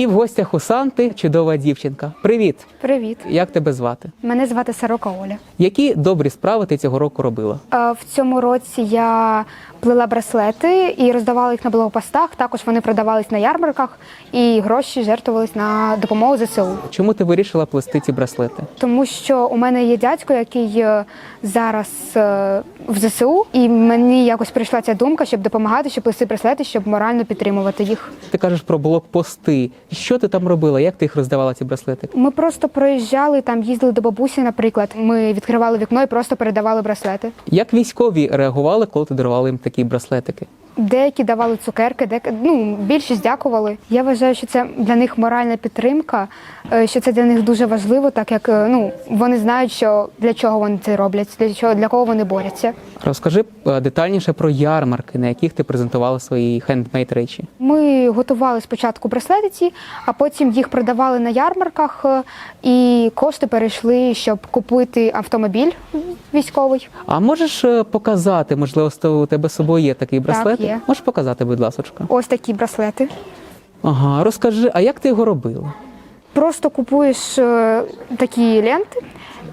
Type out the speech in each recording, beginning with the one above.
І в гостях у Санти чудова дівчинка. Привіт! Привіт, Як тебе звати? мене звати Сорока Оля. Які добрі справи ти цього року робила? Е, В цьому році я плела браслети і роздавала їх на благопостах. Також вони продавались на ярмарках і гроші жертвувались на допомогу ЗСУ. Чому ти вирішила плести ці браслети? Тому що у мене є дядько, який е, зараз е, в ЗСУ, і мені якось прийшла ця думка, щоб допомагати, щоб плести браслети, щоб морально підтримувати їх. Ти кажеш про блокпости. Що ти там робила? Як ти їх роздавала ці браслети? Ми просто проїжджали там, їздили до бабусі, наприклад. Ми відкривали вікно і просто передавали браслети. Як військові реагували, коли ти дарувала їм такі браслетики? Деякі давали цукерки, деякі, ну, більшість дякували. Я вважаю, що це для них моральна підтримка, е, що це для них дуже важливо, так як е, ну, вони знають, що для чого вони це роблять, для чого для кого вони борються. Розкажи е, детальніше про ярмарки, на яких ти презентувала свої хендмейд речі. Ми готували спочатку браслети ці, а потім їх продавали на ярмарках, е, і кошти перейшли, щоб купити автомобіль військовий. А можеш е, показати, можливо, у тебе з собою є такий браслет? є. Можеш показати, будь ласка. Ось такі браслети. Ага, розкажи, а як ти його робила? Просто купуєш е, такі ленти.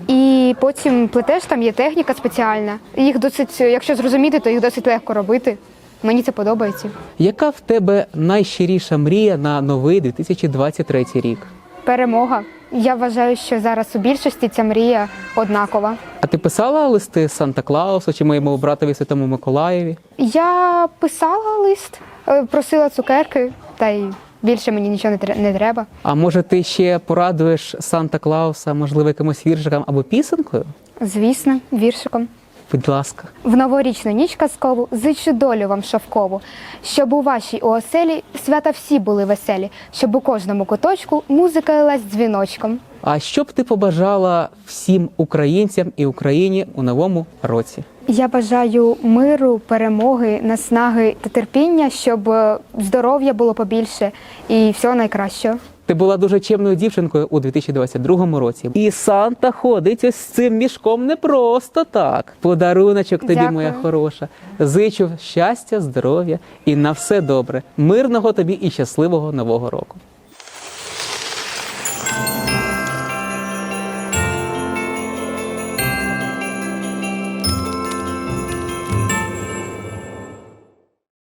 І потім плетеш, там є техніка спеціальна. Їх досить, якщо зрозуміти, то їх досить легко робити. Мені це подобається. Яка в тебе найщиріша мрія на новий 2023 рік? Перемога. Я вважаю, що зараз у більшості ця мрія однакова. А ти писала листи Санта Клаусу чи моєму братові Святому Миколаєві? Я писала лист, е, просила цукерки, та й більше мені нічого не тре- не треба. А може ти ще порадуєш Санта Клауса, можливо, якимось віршиком або пісенкою? Звісно, віршиком. Будь ласка. В новорічну ніч казкову зичу долю вам шовкову, щоб у вашій оселі свята всі були веселі, щоб у кожному куточку музика лилась дзвіночком. А що б ти побажала всім українцям і Україні у новому році? Я бажаю миру, перемоги, наснаги та терпіння, щоб е, здоров'я було побільше і всього найкращого. Ти була дуже чемною дівчинкою у 2022 році. І Санта ходить ось з цим мішком не просто так. Подаруночок тобі, Дякую. моя хороша. Зичу щастя, здоров'я і на все добре. Мирного тобі і щасливого нового року.